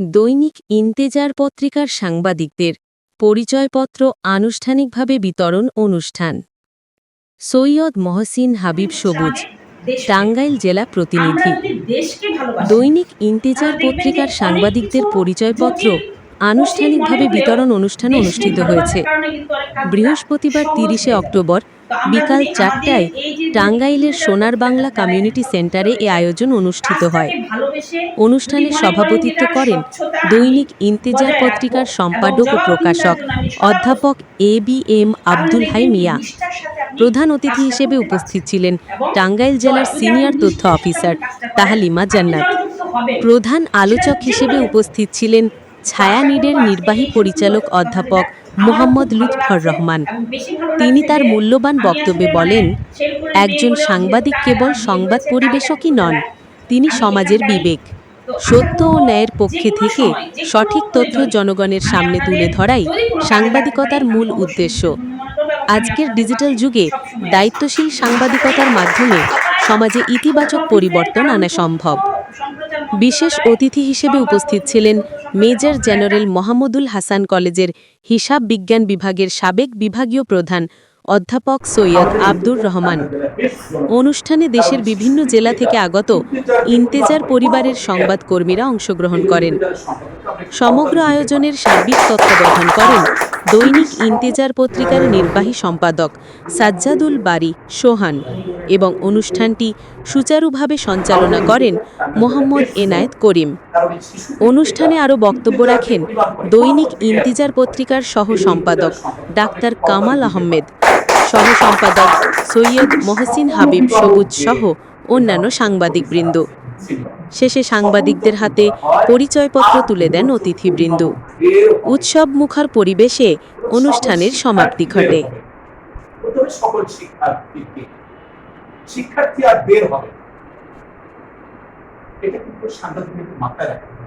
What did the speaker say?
দৈনিক ইন্তেজার পত্রিকার সাংবাদিকদের পরিচয়পত্র আনুষ্ঠানিকভাবে বিতরণ অনুষ্ঠান। সৈয়দ মহসিন হাবিব সবুজ, টাঙ্গাইল জেলা প্রতিনিধি। দৈনিক ইন্তেজার পত্রিকার সাংবাদিকদের পরিচয়পত্র আনুষ্ঠানিকভাবে বিতরণ অনুষ্ঠান অনুষ্ঠিত হয়েছে। বৃহস্পতিবার তিরিশে অক্টোবর বিকাল চারটায় টাঙ্গাইলের সোনার বাংলা কমিউনিটি সেন্টারে এ আয়োজন অনুষ্ঠিত হয়। অনুষ্ঠানে সভাপতিত্ব করেন দৈনিক ইন্তেজার পত্রিকার সম্পাদক ও প্রকাশক অধ্যাপক A B M Abdul Hai Mia প্রধান অতিথি হিসেবে উপস্থিত ছিলেন টাঙ্গাইল জেলার সিনিয়র তথ্য অফিসার তাহালিমা জান্নাত। প্রধান আলোচক হিসেবে উপস্থিত ছিলেন ছায়ানিডের নির্বাহী পরিচালক অধ্যাপক মোহাম্মদ লুৎফর রহমান। তিনি তার মূল্যবান বক্তব্যে বলেন, একজন সাংবাদিক কেবল সংবাদ পরিবেশকই নন, তিনি সমাজের বিবেক। সত্য ও ন্যায়ের পক্ষে থেকে সঠিক তথ্য জনগণের সামনে তুলে ধরাই সাংবাদিকতার মূল উদ্দেশ্য। আজকের ডিজিটাল যুগে দায়িত্বশীল সাংবাদিকতার মাধ্যমে সমাজে ইতিবাচক পরিবর্তন আনা সম্ভব। বিশেষ অতিথি হিসেবে উপস্থিত ছিলেন মেজর জেনারেল মোহাম্মদুল হাসান কলেজের হিসাব বিজ্ঞান বিভাগের সাবেক বিভাগীয় প্রধান অধ্যাপক সৈয়দ আব্দুর রহমান। অনুষ্ঠানে দেশের বিভিন্ন জেলা থেকে আগত ইন্তেজার পরিবারের সংবাদকর্মীরা অংশগ্রহণ করেন। সমগ্র আয়োজনের সার্বিক তত্ত্বাবধান করেন দৈনিক ইন্তেজার পত্রিকার নির্বাহী সম্পাদক সাজ্জাদুল বারি সোহান এবং অনুষ্ঠানটি সুচারুভাবে সঞ্চালনা করেন মোহাম্মদ এনায়েত করিম। অনুষ্ঠানে আরও বক্তব্য রাখেন দৈনিক ইন্তিজার পত্রিকার সহ সম্পাদক ডাক্তার কামাল আহমেদ, সহ সম্পাদক সৈয়দ মহসিন হাবিব সবুজ সহ অন্যান্য সাংবাদিকবৃন্দ। শেষে সাংবাদিকদের হাতে পরিচয়পত্র তুলে দেন অতিথিবৃন্দ। উৎসব মুখার পরিবেশে অনুষ্ঠানের সমাপ্তি ঘটে। শিক্ষার্থী আর বের হবে এটা কিন্তু সাংবাদিক মাথায় রাখতে